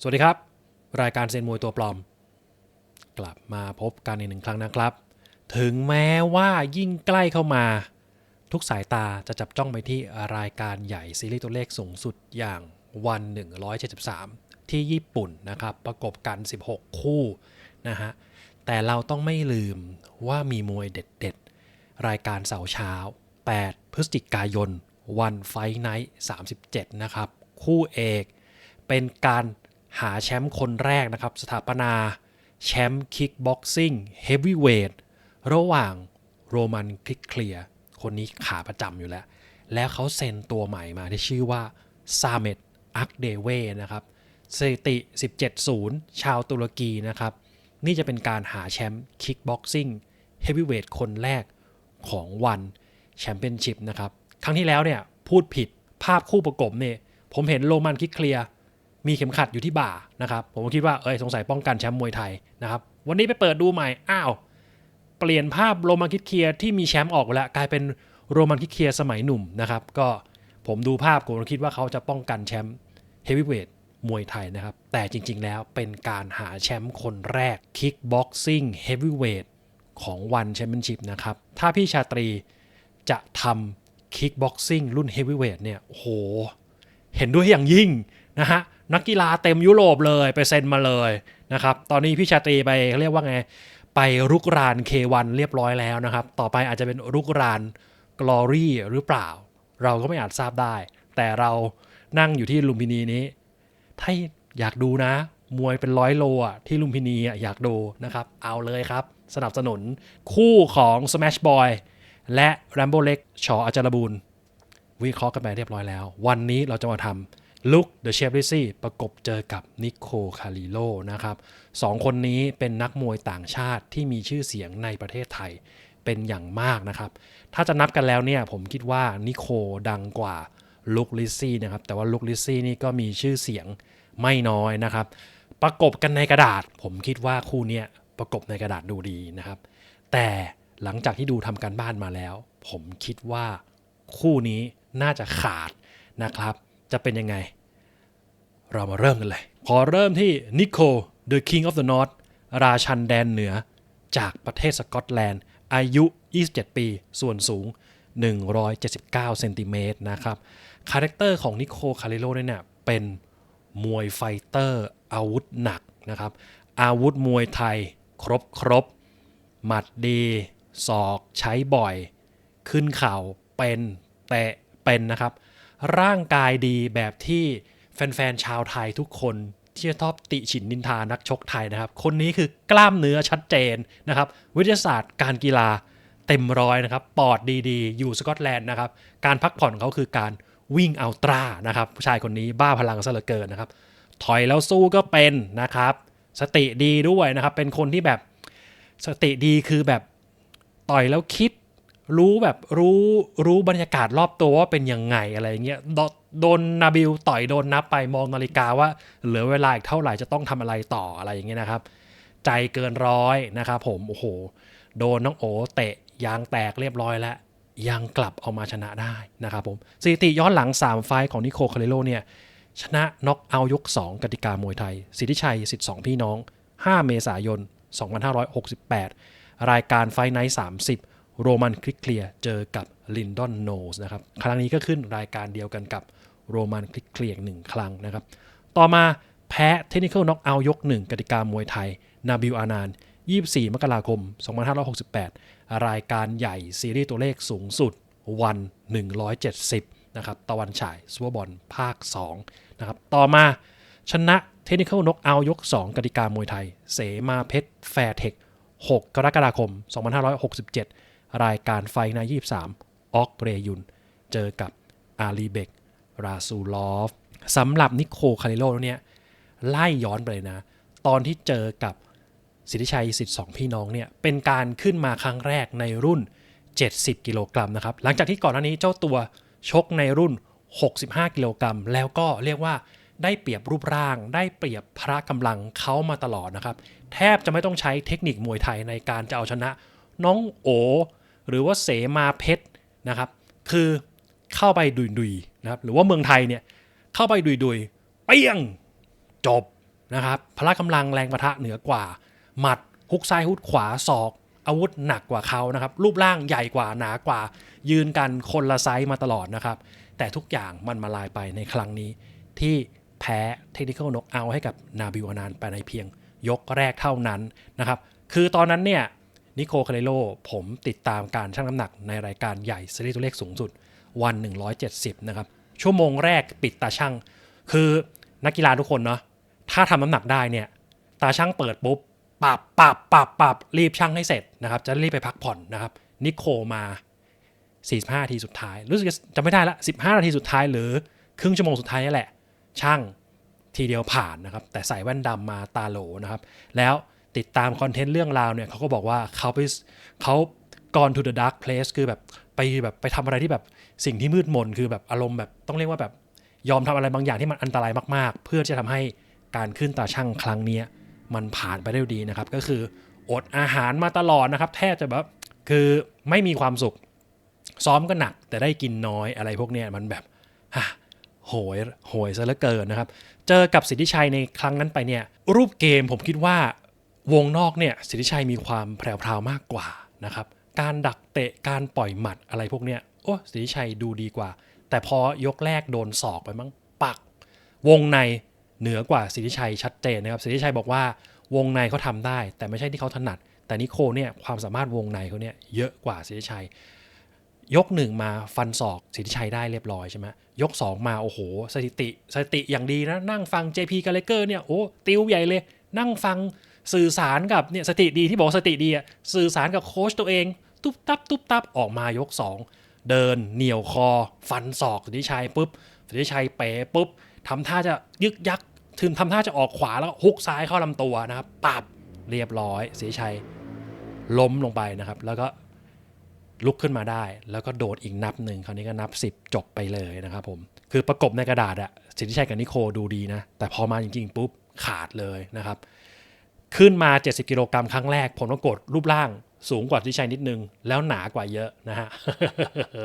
สวัสดีครับ รายการเซนมวยตัวปลอม กลับมาพบกันอีกหนึ่งครั้งนะครับ ถึงแม้ว่ายิ่งใกล้เข้ามา ทุกสายตาจะจับจ้องไปที่รายการใหญ่ซีรีส์ตัวเลขสูงสุดอย่างวัน 173 ที่ญี่ปุ่นนะครับ ประกบกัน 16 คู่นะฮะแต่เราต้องไม่ลืมว่ามีมวยเด็ดๆ รายการเสาร์เช้า 8 พฤศจิกายน วันไฟไนท์37 นะครับ คู่เอกเป็นการ หาแชมป์คนแรกนะครับ สถาปนา แชมป์คิกบ็อกซิ่งเฮฟวีเวทระหว่างโรมันคลิกเคลียร์คนนี้ขาประจำอยู่แล้ว แล้วเขาเซ็นตัวใหม่มาที่ชื่อว่าซาเมตอักเดเวนะครับสถิติ 17-0 ชาวตุรกีนะครับ นี่จะเป็นการหาแชมป์คิกบ็อกซิ่งเฮฟวีเวทคนแรกของวันแชมเปี้ยนชิพนะครับ ครั้งที่แล้วเนี่ยพูดผิดภาพคู่ประกบเนี่ยผมเห็นโรมันคิกเคลียร์ มีเข็มขัดอยู่ที่บ่านะครับ ผมก็คิดว่าเอ้ยสงสัยป้องกันแชมป์มวยไทยนะครับ วันนี้ไปเปิดดูใหม่ อ้าว เปลี่ยนภาพโรมันคิดเคียร์ที่มีแชมป์ออกไปแล้วกลายเป็นโรมันคิดเคียร์สมัยหนุ่มนะครับ ก็ผมดูภาพผมคิดว่าเขาจะป้องกันแชมป์เฮฟวีเวทมวยไทยนะครับ แต่จริง ๆ แล้วเป็นการหาแชมป์คนแรกคิกบ็อกซิ่งเฮฟวีเวทของวันแชมเปี้ยนชิพนะครับ ถ้าพี่ชาตรีจะทำคิกบ็อกซิ่งรุ่นเฮฟวีเวทเนี่ยโอ้โหเห็นด้วยอย่างยิ่งนะฮะ นักกีฬาเต็มยุโรปเลยไปเซ็นมาเลยนะครับ ตอนนี้พี่ชาตรีไปเรียกว่าไง ไปรุกราน K1 เรียบร้อยแล้วนะครับ ต่อไปอาจจะเป็นรุกราน Glory หรือเปล่า เราก็ไม่อาจทราบได้ แต่เรานั่งอยู่ที่ลุมพินีนี้ ถ้าอยากดูนะ มวยเป็นร้อยโลอะที่ลุมพินีอะอยากดูนะครับ เอาเลยครับ สนับสนุนคู่ของ Smash Boy และ Rambo เล็กชออาจารบูรณ์วิเคราะห์กันไปเรียบร้อยแล้ว วันนี้เราจะมาทำ ลุคเดอะเชฟริซี่ประกบเจอกับนิโคคาริโลนะครับสองคนนี้เป็นนักมวยต่างชาติที่มีชื่อเสียงในประเทศไทยเป็นอย่างมากนะครับ ถ้าจะนับกันแล้วเนี่ยผมคิดว่านิโคดังกว่าลุคลิซี่นะครับ แต่ว่าลุคลิซี่นี่ก็มีชื่อเสียงไม่น้อยนะครับ ประกบกันในกระดาษ ผมคิดว่าคู่นี้ประกบในกระดาษดูดีนะครับ แต่หลังจากที่ดูทำการบ้านมาแล้ว ผมคิดว่าคู่นี้น่าจะขาดนะครับ จะเป็นยังไง เรามาเริ่มกันเลย ขอเริ่มที่นิโค The King of the North ราชันแดนเหนือ จากประเทศสกอตแลนด์ อายุ 27 ปี ส่วนสูง 179 เซนติเมตรนะครับ คาแรคเตอร์ของนิโคคาริโลเนี่ยเป็นมวยไฟเตอร์อาวุธหนักนะครับ อาวุธมวยไทยครบครบ หมัดดีศอกใช้บ่อย ขึ้นเข่าเป็นเตะเป็นนะครับ ร่างกายดีแบบที่แฟนๆชาวไทยทุกคนที่ชอบติฉินนินทานักชกไทยนะครับ คนนี้คือกล้ามเนื้อชัดเจนนะครับ วิทยาศาสตร์การกีฬาเต็มร้อยนะครับ ปอดดีๆ อยู่สกอตแลนด์นะครับ การพักผ่อนของเขาคือการวิ่งอัลตร้านะครับผู้ชายคนนี้บ้าพลังซะเหลือเกินนะครับ ถอยแล้วสู้ก็เป็นนะครับ สติดีด้วยนะครับ เป็นคนที่แบบสติดีคือแบบต่อยแล้วคิด รู้แบบรู้รู้บรรยากาศรอบตัวว่าเป็นยังไงอะไรเงี้ยโดนนาบิลต่อยโดนนับไปมองนาฬิกาว่า เหลือเวลาอีกเท่าไหร่จะต้องทำอะไรต่ออะไรอย่างเงี้ยนะครับ ใจเกินร้อยนะครับผมโอ้โหโดนน้องโอเตะยางแตกเรียบร้อยแล้ว ยังกลับเอามาชนะได้นะครับผมสถิติย้อนหลัง 3 ไฟของนิโคคาริโลเนี่ยชนะน็อกเอายก 2 กติกามวยไทย สิทธิชัยสิทธิสองพี่น้อง 5 เมษายน 2568 รายการไฟไนท์30 โรมันคลิกเคลียร์เจอกับลินดอนโนสนะครับ ครั้งนี้ก็ขึ้นรายการเดียวกันกับโรมันคลิกเคลียร์หนึ่งครั้งนะครับ ต่อมาแพ้เทคนิคอลน็อกเอายก1กติกามวยไทย นาบิลอานาน 24 มกราคม 2568 รายการใหญ่ซีรีส์ตัวเลขสูงสุดวัน 170 นะครับ ตะวันฉายซัวบอลภาค 2 นะครับ ต่อมาชนะเทคนิคอลน็อกเอายก 2 กติกามวยไทย เสมาเพชรแฟร์เทค 6 กรกฎาคม 2567 รายการไฟใน23 ออกเรยุน เจอกับอาลีเบก ราซูลอฟสำหรับนิโคคาริโลเนี่ยไล่ย้อนไปเลยนะ ตอนที่เจอกับสิทธิชัยสิทธิ์สองพี่น้องเนี่ยเป็นการขึ้นมาครั้งแรกในรุ่น 70 กิโลกรัมนะครับ หลังจากที่ก่อนหน้านี้เจ้าตัวชกในรุ่น 65 กิโลกรัม แล้วก็เรียกว่าได้เปรียบรูปร่าง ได้เปรียบพระกำลังเขามาตลอดนะครับ แทบจะไม่ต้องใช้เทคนิคมวยไทยในการจะเอาชนะ น้องโอ หรือว่าเสมาเพชรนะครับคือเข้าไปดุยๆนะครับหรือว่าเมืองไทยเนี่ยเข้าไปดุยๆเปี้ยงจบนะครับพละกำลังแรงประทะเหนือกว่า หมัดฮุกซ้ายฮุกขวาศอก อาวุธหนักกว่าเขานะครับรูปร่างใหญ่กว่าหนากว่า ยืนกันคนละไซส์มาตลอดนะครับ แต่ทุกอย่างมันมาลายไปในครั้งนี้ที่แพ้เทคนิค a l นกเอาให้กับนาบิวอนานไปในเพียงยกแรกเท่านั้นนะครับ คือตอนนั้นเนี่ย นิโคคาเรโลผมติดตามการชั่งน้ำหนักในรายการใหญ่ซีรีส์ตัวเลขสูงสุด วัน 170 นะครับ ชั่วโมงแรกปิดตาช่างคือนักกีฬาทุกคนเนาะถ้าทำน้ำหนักได้เนี่ย ตาช่างเปิดปุ๊บปับปับปับปับรีบช่างให้เสร็จนะครับ จะรีบไปพักผ่อนนะครับ นิโคมา 45นาทีสุดท้าย รู้สึกจะจำไม่ได้ละ 15 นาทีสุดท้ายหรือครึ่งชั่วโมงสุดท้ายนี่แหละ ช่างทีเดียวผ่านนะครับ แต่ใส่แว่นดำมาตาโหลนะครับ แล้ว ติดตามคอนเทนต์เรื่องราวเนี่ยเขาก็บอกว่าเขาไปเขา gone to the dark place คือแบบไปแบบไปทำอะไรที่แบบสิ่งที่มืดมนคือแบบอารมณ์แบบต้องเรียกว่าแบบยอมทำอะไรบางอย่างที่มันอันตรายมากๆ เพื่อจะทำให้การขึ้นตาช่างครั้งนี้มันผ่านไปได้ดีนะครับ ก็คืออดอาหารมาตลอดนะครับ แทบจะแบบคือไม่มีความสุข ซ้อมก็หนักแต่ได้กินน้อยอะไรพวกเนี้ยมันแบบฮะโหยโหยซะเหลือเกินนะครับ เจอกับสิทธิชัยในครั้งนั้นไปเนี่ย รูปเกมผมคิดว่า วงนอกเนี่ยสิทธิชัยมีความแพรวๆมากกว่านะครับ การดักเตะการปล่อยหมัดอะไรพวกเนี้ยโอ้สิทธิชัยดูดีกว่า แต่พอยกแรกโดนศอกไปมั้งปัก วงในเหนือกว่าสิทธิชัยชัดเจนนะครับสิทธิชัยบอกว่าวงในเขาทำได้ แต่ไม่ใช่ที่เขาถนัด แต่นิโคเนี่ยความสามารถวงในเขาเนี่ยเยอะกว่าสิทธิชัย ยกหนึ่งมาฟันศอกสิทธิชัยได้เรียบร้อยใช่ไหมยก 2 มาโอ้โห สถิติสถิติอย่างดีนะนั่งฟัง JP กาเลเกอร์เนี่ยโอ้ติวใหญ่เลย นั่งฟัง สื่อสารกับเนี่ยสติดีที่บอกสติดีอะสื่อสารกับโค้ชตัวเอง ตุ๊บตับตุ๊บตับออกมายก 2 เดินเหนี่ยวคอ ฟันศอกสิทธิชัยปุ๊บสิทธิชัยเป๋ปุ๊บทำท่าจะยึกยักถึงทำท่าจะออกขวาแล้วฮุกซ้ายเข้าลำตัวนะครับปับเรียบร้อยสิทธิชัยล้มลงไปนะครับ แล้วก็ลุกขึ้นมาได้ แล้วก็โดดอีกนับหนึ่งคราวนี้ก็นับ 10 จบไปเลยนะครับผมคือประกบในกระดาษอะสิทธิชัยกับนิโคดูดีนะ แต่พอมาจริงๆปุ๊บขาดเลยนะครับ ขึ้นมา 70 กิโลกรัมครั้งแรกผลปรากฏรูปร่างสูงกว่าทธิชัยนิดนึง แล้วหนากว่าเยอะนะฮะ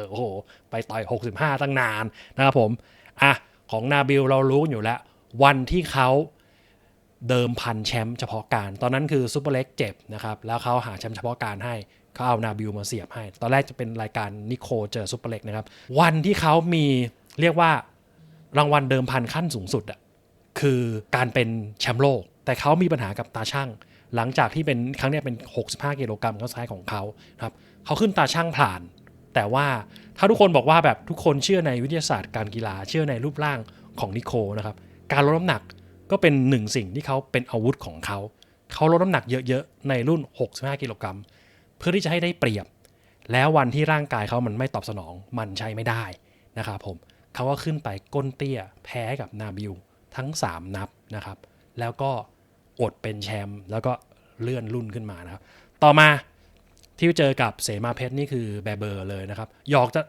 โอ้โห ไปต่อย 65 ตั้งนานนะครับผมอะของนาบิลเรารู้อยู่แล้ว วันที่เขาเดิมพันแชมป์เฉพาะการ ตอนนั้นคือซูเปอร์เล็กเจ็บนะครับ แล้วเขาหาแชมป์เฉพาะการให้เขาเอานาบิลมาเสียบให้ ตอนแรกจะเป็นรายการนิโคเจอซูเปอร์เล็กนะครับ วันที่เขามีเรียกว่ารางวัลเดิมพันขั้นสูงสุดอะคือการเป็นแชมป์โลก แต่เขามีปัญหากับตาช่าง หลังจากที่เป็นครั้งนี้เป็น 65 กิโลกรัมข้าซ้ายของเขาครับเขาขึ้นตาช่างผ่าน แต่ว่าถ้าทุกคนบอกว่าแบบทุกคนเชื่อในวิทยาศาสตร์การกีฬาเชื่อในรูปร่างของนิโคนะครับการลดน้ำหนักก็เป็นหนึ่งสิ่งที่เขาเป็นอาวุธของเขาเขาลดน้ำหนักเยอะๆ ในรุ่น 65 กิโลกรัมเพื่อที่จะให้ได้เปรียบ แล้ววันที่ร่างกายเขามันไม่ตอบสนองมันใช้ไม่ได้นะครับผมเขาก็ขึ้นไปก้นเตี้ยแพ้กับนาบิลทั้ง 3 นับนะครับ แล้วก็ อดเป็นแชมป์แล้วก็เลื่อนรุ่นขึ้นมานะครับ ต่อมาที่เจอกับเสมาเพชรนี่คือแบเบอร์เลยนะครับ หยอกจะ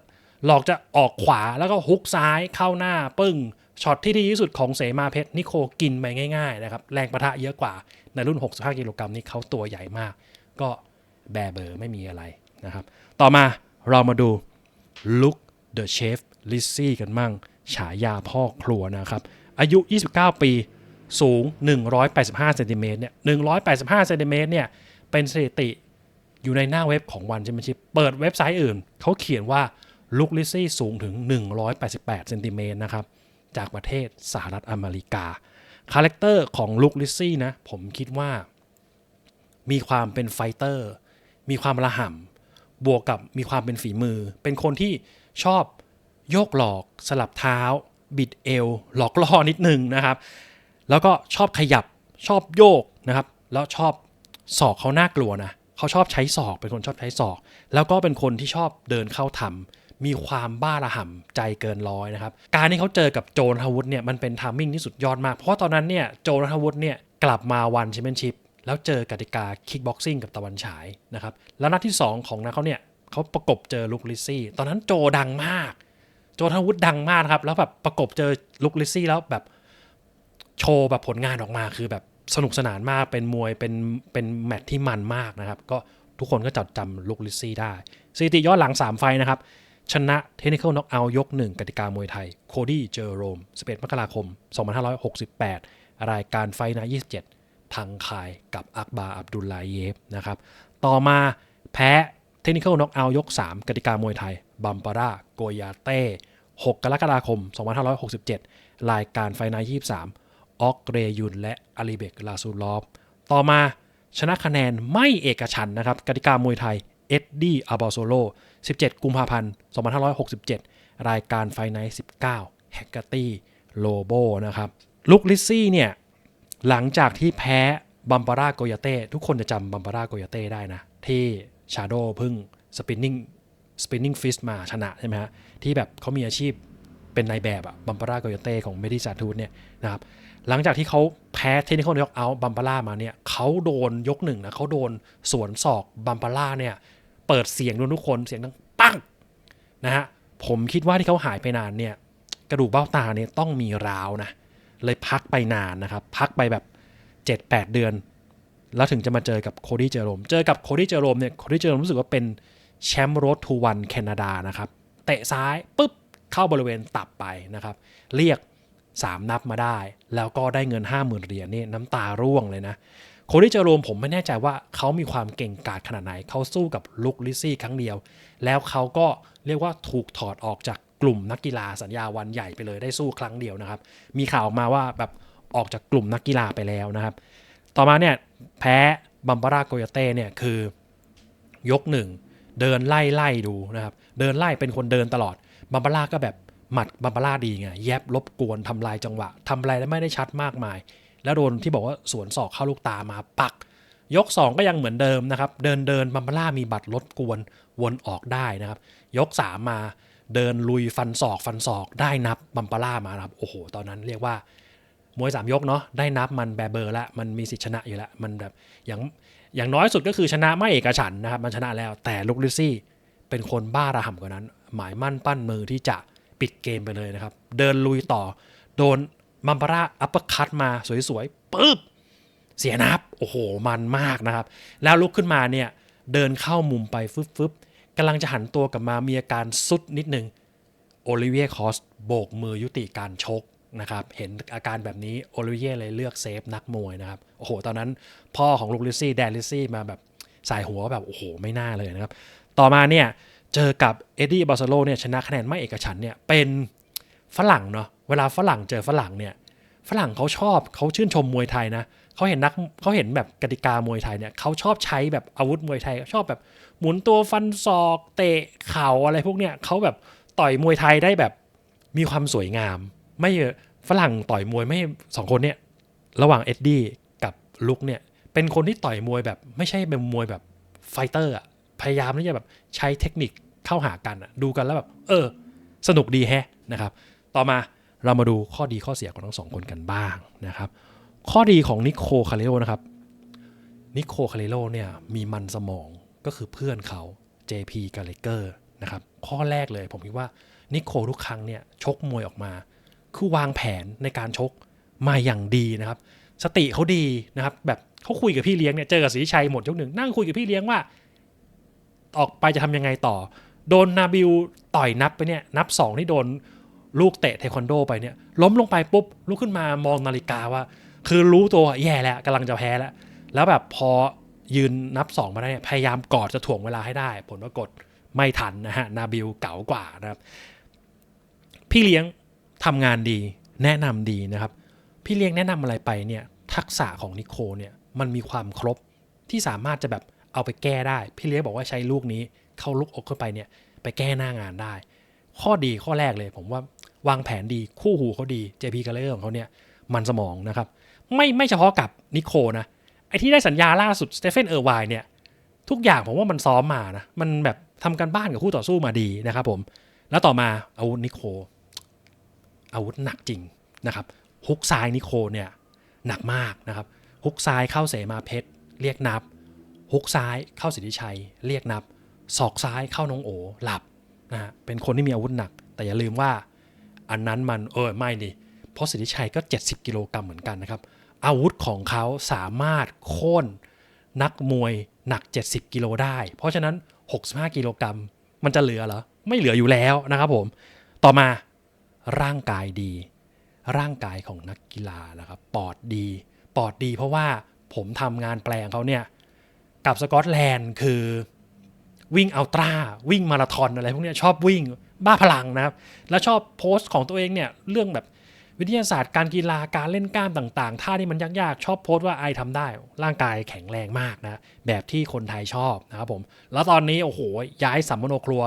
หลอกจะออกขวาแล้วก็ฮุกซ้ายเข้าหน้าปึ้งช็อตที่ดีที่สุดของเสมาเพชรนิโคกินไปง่ายๆนะครับแรงประทะเยอะกว่า ในรุ่น 65 กิโลกรัมนี่เขาตัวใหญ่มาก ก็แบเบอร์ไม่มีอะไรนะครับ ต่อมาเรามาดูลุคเดอะเชฟลิซซี่กันมั่ง ฉายาพ่อครัวนะครับ อายุ 29 ปี สูง 185เซนติเมตรเนี่ย185เซนติเมตรเนี่ยเป็นสถิติอยู่ในหน้าเว็บของวันแชมเปี้ยนชิพเปิดเว็บไซต์อื่น เขาเขียนว่าลุคลิซซี่สูงถึง 188เซนติเมตรนะครับ จากประเทศสหรัฐอเมริกา คาแรคเตอร์ของลุคลิซซี่นะ ผมคิดว่า มีความเป็นไฟเตอร์ มีความระห่ำบวกกับมีความเป็นฝีมือ เป็นคนที่ชอบโยกหลอกสลับเท้า บิดเอว หลอกล่อนิดนึงนะครับ แล้วก็ชอบขยับชอบโยกนะครับ แล้วชอบศอกเขาน่ากลัวนะเขาชอบใช้ศอกเป็นคนชอบใช้ศอก แล้วก็เป็นคนที่ชอบเดินเข้าทำมีความบ้าระห่ำใจเกินร้อยนะครับ การที่เขาเจอกับโจนทวุฒิเนี่ยมันเป็นทามมิ่งที่สุดยอดมาก เพราะตอนนั้นเนี่ยโจนทวุฒิเนี่ยกลับมาวันแชมเปี้ยนชิพแล้วเจอกติกาคิกบ็อกซิ่งกับตะวันฉายนะครับ แล้วนัดที่ 2 ของนักเขาเนี่ยเขาประกบเจอลุคลิซซี่ ตอนนั้นโจดังมาก โจทวุฒิดังมากครับ แล้วแบบประกบเจอลุคลิซซี่แล้วแบบ โชว์แบบผลงานออกมาคือแบบสนุกสนานมากเป็นมวยเป็นเป็นแมตช์ที่มันมากนะครับ ก็ทุกคนก็จดจำลุคลิซซี่ได้สถิติย้อนหลัง 3 ไฟนะครับ ชนะเทคนิคอลน็อกเอายก 1 กติกามวยไทย โคดี้เจอโรม 11 มกราคม 2568 รายการไฟนะ27ทางคายกับอักบาอับดุลลาเยฟนะครับ ต่อมาแพ้เทคนิคอลน็อกเอายก 3 กติกามวยไทย บัมปาร่าโกยาเต้ 6 กรกฎาคม 2567 รายการไฟนาย23 ออกเรยุน และอาลีเบกลาซูลอฟ ต่อมาชนะคะแนนไม่เอกฉันนะครับกติกามวยไทยเอ็ดดี้อาบอโซโล 17 กุมภาพันธ์ 2567 รายการไฟนาย19 แฮกเกอร์ตี้โลโบนะครับลุกลิซซี่เนี่ย หลังจากที่แพ้บัมปาร่าโกยาเต้ ทุกคนจะจำบัมปาร่าโกยาเต้ได้นะ ที่ชาโดเพึ่งสปินนิ่งสปินนิ่งฟิสมาชนะใช่ไหมฮะ ที่แบบเขามีอาชีพเป็นนายแบบอะบัมปาร่าโกยาเต้ของเมดิซาทูดเนี่ยนะครับ หลังจากที่เขาแพ้เทคนิคอลยกเอาบัมปาร่ามาเนี่ยเขาโดนยกหนึ่งนะเขาโดนสวนศอกบัมปาร่าเนี่ย เปิดเสียงโดนทุกคนเสียงดังปังนะฮะผมคิดว่าที่เขาหายไปนานเนี่ย กระดูกเบ้าตาเนี่ยต้องมีร้าวนะ เลยพักไปนานนะครับ พักไปแบบ 7-8 เดือน แล้วถึงจะมาเจอกับโคดี้เจอโรม เจอกับโคดี้เจอโรมเนี่ยโคดี้เจอโรมรู้สึกว่าเป็นแชมป์โรดทูวันแคนาดานะครับเตะซ้ายปุ๊บเข้าบริเวณตับไปนะครับ เรียก 3 นับมาได้ แล้วก็ได้เงิน 50,000เหรียญนี่น้ำตาร่วงเลยนะโคดี้เจอโรมผมไม่แน่ใจว่าเขามีความเก่งกาจขนาดไหน เขาสู้กับลุกลิซี่ครั้งเดียว แล้วเขาก็เรียกว่าถูกถอดออกจากกลุ่มนักกีฬาสัญญาวันใหญ่ไปเลยได้สู้ครั้งเดียวนะครับ มีข่าวออกมาว่าแบบออกจากกลุ่มนักกีฬาไปแล้วนะครับ ต่อมาเนี่ยแพ้บัมบาราโกยาเต้เนี่ยคือยกหนึ่งเดินไล่ไล่ดูนะครับ เดินไล่เป็นคนเดินตลอดบัมบาราก็แบบ หมัดบัมบาร่าดีไงแยบลบกวนทำลายจังหวะทำอะไรได้ไม่ได้ชัดมากมาย แล้วโดนที่บอกว่าสวนศอกเข้าลูกตามาปัก ยก 2 ก็ยังเหมือนเดิมนะครับ เดินเดินบัมบาร่ามีบัตรลดกวนวนออกได้นะครับ ยก 3 มาเดินลุยฟันศอกฟันศอกได้นับบัมบาร่ามาครับโอ้โห ตอนนั้นเรียกว่ามวย3ยกเนาะได้นับมันแบเบอร์แล้วมันมีสิทธิชนะอยู่แล้วมันแบบอย่างอย่างน้อยสุดก็คือชนะไม่เอกฉันนะครับมันชนะแล้วแต่ลุกลิซี่เป็นคนบ้าระห่ำกว่านั้น หมายมั่นปั้นมือที่จะ ปิดเกมไปเลยนะครับ เดินลุยต่อ โดนมัมปาร่าอัปเปอร์คัตมาสวยๆปึ๊บเสียนับ โอ้โห มันมากนะครับ แล้วลุกขึ้นมาเนี่ย เดินเข้ามุมไปฟึบฟึบกำลังจะหันตัวกลับมามีอาการสุดนิดนึงโอลิเวียคอสโบกมือยุติการชกนะครับ เห็นอาการแบบนี้โอลิเวียเลยเลือกเซฟนักมวยนะครับ โอ้โห ตอนนั้นพ่อของลูกลิซซี่แดนลิซซี่มาแบบสายหัวแบบ โอ้โห ไม่น่าเลยนะครับ ต่อมาเนี่ย เจอกับเอ็ดดี้บาร์ซโลเนี่ยชนะคะแนนไม่เอกฉันเนี่ยเป็นฝรั่งเนาะเวลาฝรั่งเจอฝรั่งเนี่ยฝรั่งเขาชอบเขาชื่นชมมวยไทยนะเขาเห็นนักเขาเห็นแบบกติกามวยไทยเนี่ยเขาชอบใช้แบบอาวุธมวยไทยชอบแบบหมุนตัวฟันศอกเตะเข่าอะไรพวกเนี้ยเขาแบบต่อยมวยไทยได้แบบมีความสวยงาม ไม่ฝรั่งต่อยมวยไม่สองคนเนี่ยระหว่างเอ็ดดี้กับลุกเนี่ยเป็นคนที่ต่อยมวยแบบไม่ใช่เป็นมวยแบบไฟเตอร์อะพยายามที่จะแบบใช้เทคนิค เข้าหากันอะดูกันแล้วแบบเออ สนุกดีแฮะนะครับ ต่อมาเรามาดูข้อดีข้อเสียของทั้งสองคนกันบ้างนะครับ ข้อดีของนิโคคาเรโลนะครับนิโคคาเรโลเนี่ยมีมันสมองก็คือเพื่อนเขา JP กาเลเกอร์นะครับข้อแรกเลยผมคิดว่านิโคทุกครั้งเนี่ยชกมวยออกมา คือวางแผนในการชกมาอย่างดีนะครับ สติเขาดีนะครับแบบเขาคุยกับพี่เลี้ยงเนี่ยเจอกับศรีชัยหมดยกหนึ่งนั่งคุยกับพี่เลี้ยงว่า ออกไปจะทำยังไงต่อ โดนนาบิลต่อยนับไปเนี่ยนับสองที่โดนลูกเตะเทควันโดไปเนี่ยล้มลงไปปุ๊บลุกขึ้นมามองนาฬิกาว่า คือรู้ตัวแย่แล้วกำลังจะแพ้แล้ว แล้วแบบพอยืนนับ2มาได้พยายามกอดจะถ่วงเวลาให้ได้ ผลปรากฏไม่ทันนะฮะนาบิลเก๋ากว่านะครับ พี่เลี้ยงทำงานดีแนะนำดีนะครับ พี่เลี้ยงแนะนำอะไรไปเนี่ยทักษะของนิโคเนี่ยมันมีความครบที่สามารถจะแบบเอาไปแก้ได้ พี่เลี้ยงบอกว่าใช้ลูกนี้ เข้าลูกอกเข้าไปเนี่ยไปแก้หน้างานได้ ข้อดีข้อแรกเลย ผมว่าวางแผนดีคู่หูเขาดี JP กาเลอร์ของเขาเนี่ยมันสมองนะครับ ไม่ไม่เฉพาะกับนิโคนะไอที่ได้สัญญาล่าสุดสเตเฟนเออร์ไวเนี่ยทุกอย่างผมว่ามันซ้อมมานะมันแบบทำกันบ้านกับคู่ต่อสู้มาดีนะครับผมแล้วต่อมาอาวุธนิโค อาวุธหนักจริงนะครับฮุกซ้ายนิโคเนี่ยหนักมากนะครับฮุกซ้ายเข้าเสมาเพชร เรียกนับฮุกซ้ายเข้าสิทธิชัย เรียกนับ ศอกซ้ายเข้าน้องโอหลับนะฮะเป็นคนที่มีอาวุธหนัก แต่อย่าลืมว่าอันนั้นมันเออไม่นี่เพราะสิทธิชัยก็ 70 กิโลกรัมเหมือนกันนะครับ อาวุธของเขาสามารถโค่นนักมวยหนัก 70 กิโลได้ เพราะฉะนั้น 65 กิโลกรัมมันจะเหลือเหรอ ไม่เหลืออยู่แล้วนะครับผม ต่อมาร่างกายดี ร่างกายของนักกีฬานะครับ ปอดดี ปอดดีเพราะว่าผมทำงานแปลงเขาเนี่ย กับสกอตแลนด์คือ วิ่งอัลตร้าวิ่งมาราธอนอะไรพวกนี้ชอบวิ่งบ้าพลังนะครับ แล้วชอบโพสต์ของตัวเองเนี่ยเรื่องแบบวิทยาศาสตร์การกีฬาการเล่นกล้ามต่างๆท่าที่มันยากๆ ชอบโพสต์ว่าไอทำได้ ร่างกายแข็งแรงมากนะแบบที่คนไทยชอบนะครับผม แล้วตอนนี้โอ้โหย้ายสัมมโนครัว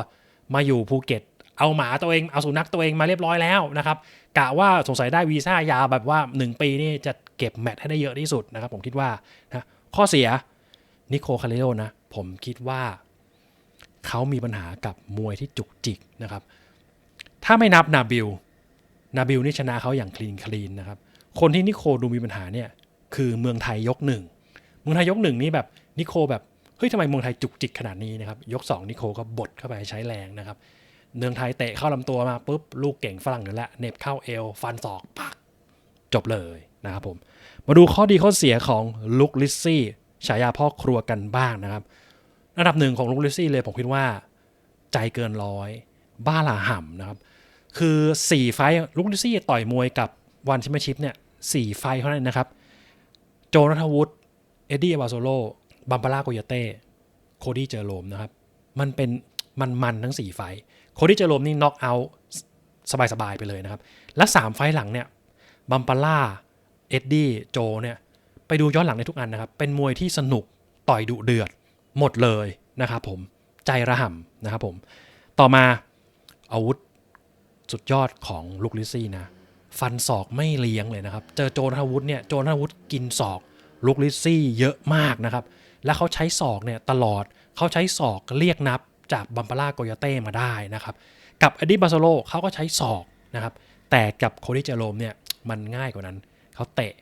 มาอยู่ภูเก็ต เอาหมาตัวเองเอาสุนัขตัวเองมาเรียบร้อยแล้วนะครับกะว่าสงสัยได้วีซ่ายาวแบบว่า 1 ปีนี่จะเก็บแมตช์ให้ได้เยอะที่สุดนะครับผมคิดว่านะข้อเสียนิโคคาริโอนะผมคิดว่า เขามีปัญหากับมวยที่จุกจิกนะครับ ถ้าไม่นับนาบิลนาบิลนี่ชนะเขาอย่างคลีนคลีนนะครับ คนที่นิโคดูมีปัญหาเนี่ยคือเมืองไทยยกหนึ่งเมืองไทยยกหนึ่งนี่แบบนิโคแบบเฮ้ยทำไมเมืองไทยจุกจิกขนาดนี้นะครับ ยกสองนิโคก็บดเข้าไปใช้แรงนะครับเมืองไทยเตะเข้าลำตัวมาปุ๊บลูกเก่งฝรั่งอยู่แล้วเน็บเข้าเอว ฟันศอกปักจบเลยนะครับผม มาดูข้อดีข้อเสียของลุคลิซซี่ฉายาพ่อครัวกันบ้างนะครับ อันดับหนึ่งของลุคลิซซี่เลยผมคิดว่าใจเกินร้อย บ้าหลาห่ำนะครับ คือ 4 ไฟลุคลิซซี่ต่อยมวยกับวันแชมเปี้ยนชิพเนี่ยสี่ไฟเท่านั้นนะครับ โจนัทวุฒิเอ็ดดี้อวาโซโลบัมปาร่าโกยาเต้โคดี้เจอโรมนะครับ มันเป็นมันมันทั้ง 4 ไฟโคดี้เจอโรมนี่น็อกเอาท์สบายๆไปเลยนะครับ และ 3 ไฟท์หลังเนี่ยบัมปาร่าเอ็ดดี้โจเนี่ยไปดูย้อนหลังในทุกอันนะครับ เป็นมวยที่สนุกต่อยดุเดือด หมดเลยนะครับผมใจระห่ำนะครับผม ต่อมาอาวุธสุดยอดของลูกลิซซี่นะ ฟันศอกไม่เลี้ยงเลยนะครับ เจอโจนทวุฒิเนี่ยโจนทวุฒิกินศอกลูกลิซซี่เยอะมากนะครับ แล้วเขาใช้ศอกเนี่ยตลอดเขาใช้ศอกเรียกนับจากบัมปาร่าโกยเต้มาได้นะครับ กับอดดี้บาโซโลเขาก็ใช้ศอกนะครับ แต่กับโคดิเจโรมเนี่ยมันง่ายกว่านั้นเขาเตะ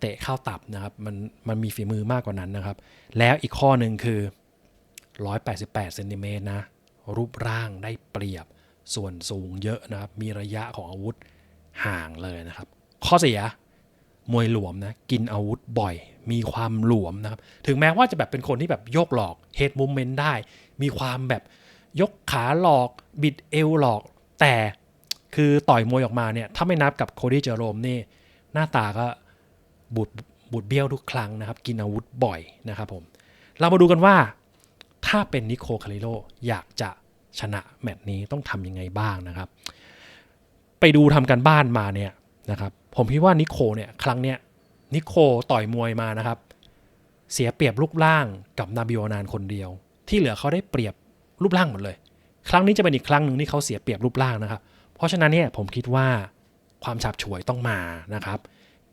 เตะเข้าตับนะครับ มันมันมีฝีมือมากกว่านั้นนะครับ แล้วอีกข้อหนึ่งคือ 188เซนติเมตรนะ รูปร่างได้เปรียบส่วนสูงเยอะนะครับ มีระยะของอาวุธห่างเลยนะครับ ข้อเสียมวยหลวมนะ กินอาวุธบ่อย มีความหลวมนะครับ ถึงแม้ว่าจะแบบเป็นคนที่แบบโยกหลอกเฮดมูเมนต์ได้ มีความแบบยกขาหลอก บิดเอวหลอก แต่คือต่อยมวยออกมาเนี่ย ถ้าไม่นับกับโคดี้เจอโรมนี่ หน้าตาก็ บูดบูดเบี้ยวทุกครั้งนะครับ กินอาวุธบ่อยนะครับผม เรามาดูกันว่าถ้าเป็นนิโคคาริโลอยากจะชนะแมตช์นี้ต้องทำยังไงบ้างนะครับ ไปดูทำกันบ้านมาเนี่ยนะครับ ผมคิดว่านิโคเนี่ยครั้งเนี้ยนิโคต่อยมวยมานะครับ เสียเปรียบรูปร่างกับนาบิโอนานคนเดียว ที่เหลือเขาได้เปรียบรูปร่างหมดเลย ครั้งนี้จะเป็นอีกครั้งหนึ่งที่เขาเสียเปรียบรูปร่างนะครับ เพราะฉะนั้นเนี่ยผมคิดว่าความฉับฉวยต้องมานะครับ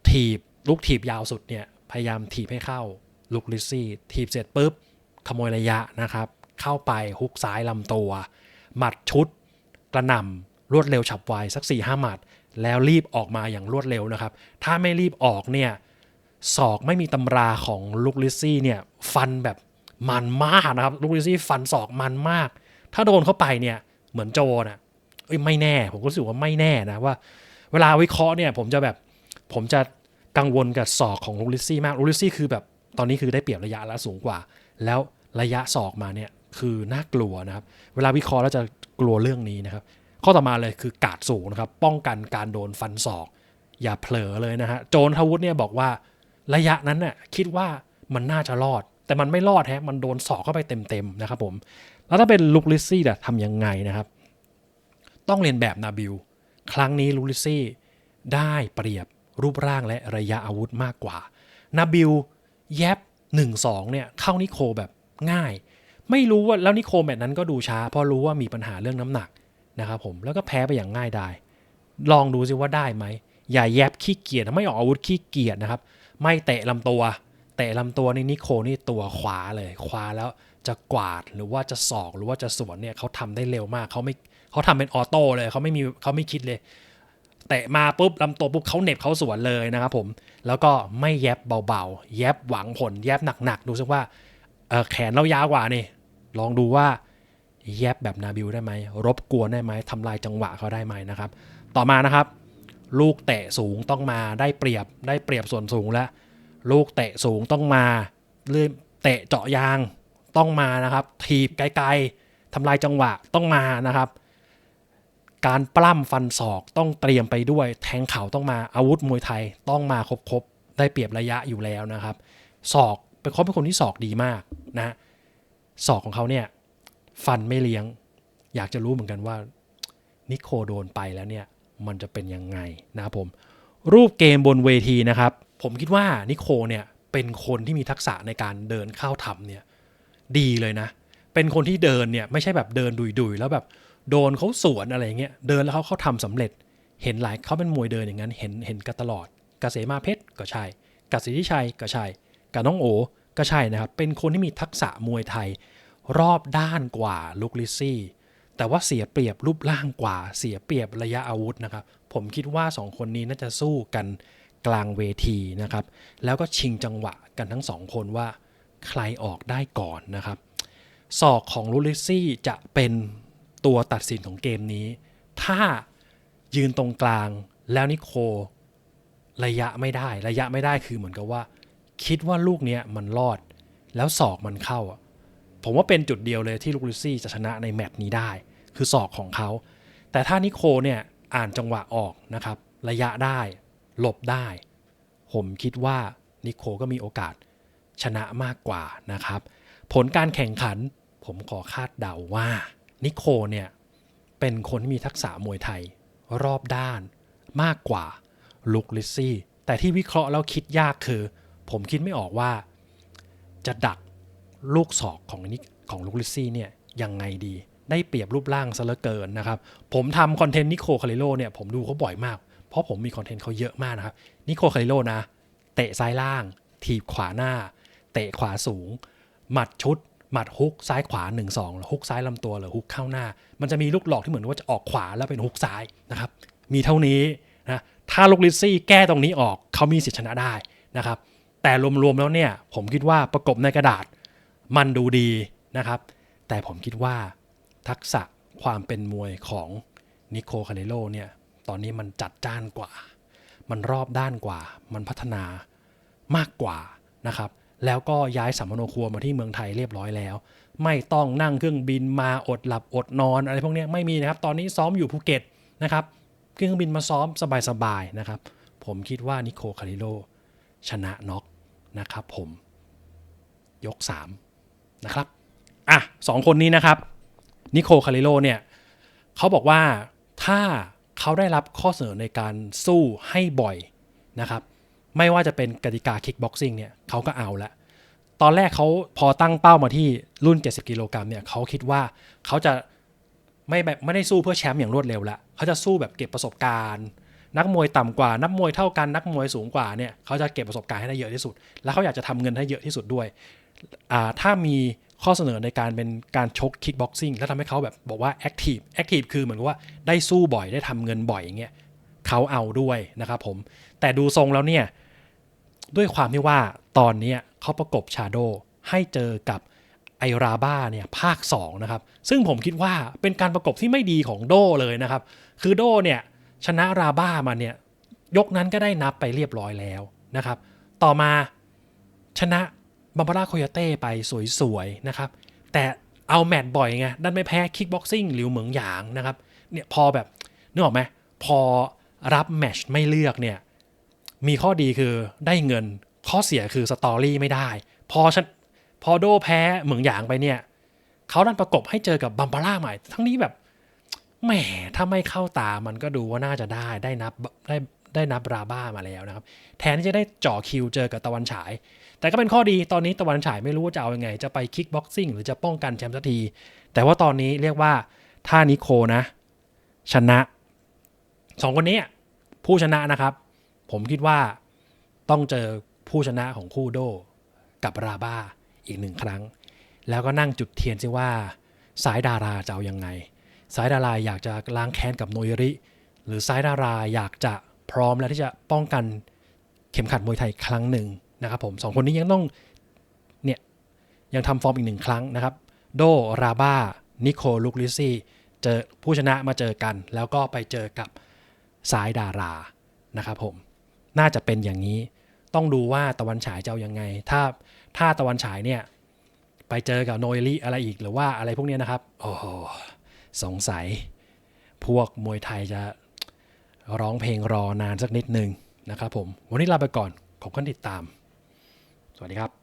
ถีบ ลูกถีบยาวสุดเนี่ยพยายามถีบให้เข้าลูกลิซซี่ถีบเสร็จปุ๊บ ขโมยระยะนะครับ เข้าไปฮุกซ้ายลำตัว หมัดชุด กระหน่ำรวดเร็วฉับไวสัก4ี่ห้าหมัด แล้วรีบออกมาอย่างรวดเร็วนะครับ ถ้าไม่รีบออกเนี่ยศอกไม่มีตำราของลูกลิซซี่เนี่ยฟันแบบมันมากนะครับลูกลิซซี่ฟันศอกมันมาก ถ้าโดนเข้าไปเนี่ยเหมือนโจนะเอ้ยไม่แน่ ผมก็รู้สึกว่าไม่แน่นะว่า เวลาวิเคราะห์เนี่ยผมจะแบบผมจะ กังวลกับศอกของลูลิซซี่มากลูลิซซี่คือแบบตอนนี้คือได้เปรียบระยะและสูงกว่า แล้วระยะศอกมาเนี่ยคือน่ากลัวนะครับ เวลาวิเคราะห์แล้วจะกลัวเรื่องนี้นะครับ ข้อต่อมาเลยคือกาดสูงนะครับ ป้องกันการโดนฟันศอก อย่าเผลอเลยนะฮะโจนทวุฒิเนี่ยบอกว่าระยะนั้นน่ะคิดว่ามันน่าจะรอด แต่มันไม่รอดแฮะมันโดนศอกเข้าไปเต็มๆนะครับผมแล้วถ้าเป็นลูลิซซี่จะทำยังไงนะครับ ต้องเรียนแบบนาบิลครั้งนี้ลูลิซซี่ได้เปรียบ รูปร่างและระยะอาวุธมากกว่า นาบิลแยบ1-2เนี่ยเข้านิโคแบบง่าย ไม่รู้ว่าแล้วนิโคแมตนั้นก็ดูช้า เพราะรู้ว่ามีปัญหาเรื่องน้ำหนักนะครับผมแล้วก็แพ้ไปอย่างง่ายดายลองดูซิว่าได้ไหมอย่าแยบขี้เกียจไม่ออกอาวุธขี้เกียจนะครับ ไม่เตะลำตัว เตะลำตัวนี่นิโคนี่ตัวขวาเลยขวาแล้วจะกวาดหรือว่าจะศอกหรือว่าจะสวนเนี่ยเขาทำได้เร็วมากเขาไม่เขาทำเป็นออโต้เลยเขาไม่มีเขาไม่คิดเลย เตะมาปุ๊บลำตัวปุ๊บเขาเหน็บเขาสวนเลยนะครับผม แล้วก็ไม่แยบเบาๆ แยบหวังผล แยบหนักๆ ดูซิว่าเออแขนเรายาวกว่านี่ ลองดูว่าแยบแบบนาบิลได้ไหม รบกวนได้ไหมทำลายจังหวะเขาได้ไหมนะครับ ต่อมานะครับ ลูกเตะสูงต้องมาได้เปรียบได้เปรียบส่วนสูงแล้ว ลูกเตะสูงต้องมาเลื่อนเตะเจาะยางต้องมานะครับถีบไกลๆทำลายจังหวะต้องมานะครับ การปล้ำฟันศอกต้องเตรียมไปด้วย แทงเข่าต้องมาอาวุธมวยไทยต้องมาครบๆได้เปรียบระยะอยู่แล้วนะครับศอกเป็นเขาเป็นคนที่ศอกดีมากนะศอกของเขาเนี่ยฟันไม่เลี้ยง อยากจะรู้เหมือนกันว่านิโคโดนไปแล้วเนี่ยมันจะเป็นยังไงนะครับผม รูปเกมบนเวทีนะครับ ผมคิดว่านิโคเนี่ยเป็นคนที่มีทักษะในการเดินเข้าทำเนี่ยดีเลยนะ เป็นคนที่เดินเนี่ยไม่ใช่แบบเดินดุยๆ แล้วแบบ โดนเขาสวนอะไรเงี้ยเดินแล้วเขาเขาทำสำเร็จ เห็นหลายเขาเป็นมวยเดินอย่างนั้น เห็นเห็นกันตลอดกเกษมาเพชรก็ใช่กัศทิชัยก็ใช่กับน้องโอก็ใช่นะครับ เป็นคนที่มีทักษะมวยไทย รอบด้านกว่าลุกลิซซี่ แต่ว่าเสียเปรียบรูปร่างกว่า เสียเปรียบระยะอาวุธนะครับ ผมคิดว่า 2 คนนี้น่าจะสู้กันกลางเวทีนะครับ แล้วก็ชิงจังหวะกันทั้งสองคนว่า ใครออกได้ก่อนนะครับศอกของลูลิซซี่จะเป็น ตัวตัดสินของเกมนี้ ถ้ายืนตรงกลางแล้วนิโคระยะไม่ได้ ระยะไม่ได้คือเหมือนกับว่า คิดว่าลูกเนี้ยมันรอด แล้วศอกมันเข้าอะผมว่าเป็นจุดเดียวเลยที่ลูกลิซซี่จะชนะในแมตช์นี้ได้ คือศอกของเขา แต่ถ้านิโคเนี่ยอ่านจังหวะออกนะครับ ระยะได้ หลบได้ ผมคิดว่านิโคก็มีโอกาสชนะมากกว่านะครับ ผลการแข่งขันผมขอคาดเดาว่า นิโคเนี่ยเป็นคนที่มีทักษะมวยไทยรอบด้านมากกว่าลุกลิซซี่ แต่ที่วิเคราะห์แล้วคิดยากคือ ผมคิดไม่ออกว่า จะดักลูกศอกของนิของลุกลิซซี่เนี่ยยังไงดี ได้เปรียบรูปร่างซะเหลือเกินนะครับ ผมทำคอนเทนต์นิโคคาริโลเนี่ยผมดูเขาบ่อยมาก เพราะผมมีคอนเทนต์เขาเยอะมากนะครับนิโคคาริโลนะ เตะซ้ายล่าง ถีบขวาหน้า เตะขวาสูง หมัดชุด หมัดฮุกซ้ายขวา 1 2แล้วฮุกซ้ายลำตัวหรือฮุกเข้าหน้า มันจะมีลูกหลอกที่เหมือนว่าจะออกขวาแล้วเป็นฮุกซ้ายนะครับ มีเท่านี้นะถ้าลูกลิซซี่แก้ตรงนี้ออกเขามีสิทธิชนะได้นะครับ แต่รวมๆแล้วเนี่ยผมคิดว่าประกบในกระดาษมันดูดีนะครับ แต่ผมคิดว่าทักษะความเป็นมวยของนิโคคาเนโลเนี่ยตอนนี้มันจัดจ้านกว่า มันรอบด้านกว่า มันพัฒนามากกว่านะครับ แล้วก็ย้ายสัมมโนครัวมาที่เมืองไทยเรียบร้อยแล้ว ไม่ต้องนั่งเครื่องบินมาอดหลับอดนอนอะไรพวกนี้ไม่มีนะครับ ตอนนี้ซ้อมอยู่ภูเก็ตนะครับเครื่องบินมาซ้อมสบายๆนะครับ ผมคิดว่านิโคคาริโลชนะน็อกนะครับผมยก 3 นะครับ อะสองคนนี้นะครับนิโคคาริโลเนี่ยเขาบอกว่าถ้าเขาได้รับข้อเสนอในการสู้ให้บ่อยนะครับ ไม่ว่าจะเป็นกติกาคิกบ็อกซิ่งเนี่ยเขาก็เอาละ ตอนแรกเขาพอตั้งเป้ามาที่รุ่น 70 กิโลกรัมเนี่ยเขาคิดว่าเขาจะไม่แบบไม่ได้สู้เพื่อแชมป์อย่างรวดเร็วละเขาจะสู้แบบเก็บประสบการณ์ นักมวยต่ำกว่า นักมวยเท่ากัน นักมวยสูงกว่าเนี่ยเขาจะเก็บประสบการณ์ให้ได้เยอะที่สุด แล้วเขาอยากจะทำเงินให้เยอะที่สุดด้วย ถ้ามีข้อเสนอในการเป็นการชกคิกบ็อกซิ่งแล้วทำให้เขาแบบบอกว่าแอคทีฟแอคทีฟคือเหมือนกับว่าได้สู้บ่อยได้ทำเงินบ่อยอย่างเงี้ยเขาเอาด้วยนะครับผม แต่ดูทรงแล้วเนี่ย ด้วยความที่ว่าตอนนี้เขาประกบชาโดให้เจอกับไอราบ้าเนี่ยภาค 2 นะครับ ซึ่งผมคิดว่าเป็นการประกบที่ไม่ดีของโดเลยนะครับ คือโดเนี่ยชนะราบ้ามาเนี่ยยกนั้นก็ได้นับไปเรียบร้อยแล้วนะครับ ต่อมาชนะบัมบาร่าโคโยเต้ไปสวยๆนะครับ แต่เอาแมตช์บ่อยไงดันไม่แพ้คิกบ็อกซิ่งหลิวเหมืองหยางนะครับเนี่ยพอแบบนึกออกไหมพอรับแมตช์ไม่เลือกเนี่ย มีข้อดีคือได้เงินข้อเสียคือสตอรี่ไม่ได้ พอฉันพอโดแพ้เหมืองหยางไปเนี่ยเขาดันประกบให้เจอกับบัมบาร่าใหม่ ทั้งนี้แบบแหมถ้าไม่เข้าตามันก็ดูว่าน่าจะได้ได้นับได้ได้นับราบ้ามาแล้วนะครับ แทนที่จะได้จ่อคิวเจอกับตะวันฉาย แต่ก็เป็นข้อดีตอนนี้ตะวันฉายไม่รู้ว่าจะเอาอยัางไง จะไปคิกบ็อกซิ่งหรือจะป้องกันแชมป์สักที แต่ว่าตอนนี้เรียกว่าถ้านิโคนะ ชนะสองคนนี้ผู้ชนะนะครับ ผมคิดว่าต้องเจอผู้ชนะของคู่โดกับราบ้าอีกหนึ่งครั้ง แล้วก็นั่งจุดเทียนซิว่า สายดาราจะเอายังไง สายดาราอยากจะล้างแค้นกับโนยริ หรือสายดาราอยากจะพร้อมแล้วที่จะป้องกันเข็มขัดมวยไทยครั้งหนึ่งนะครับผมสองคนนี้ยังต้องเนี่ยยังทำฟอร์มอีกหนึ่งครั้งนะครับ โดราบ้านิโคลูกลิซี่เจอผู้ชนะมาเจอกัน แล้วก็ไปเจอกับสายดารานะครับผม น่าจะเป็นอย่างนี้ ต้องดูว่าตะวันฉายจะเอายังไง ถ้าถ้าตะวันฉายเนี่ย ไปเจอกับโนเอลิอะไรอีกหรือว่าอะไรพวกนี้นะครับ โอ้โหสงสัย พวกมวยไทยจะร้องเพลงรอนานสักนิดนึงนะครับผม วันนี้ลาไปก่อนขอบคุณติดตาม สวัสดีครับ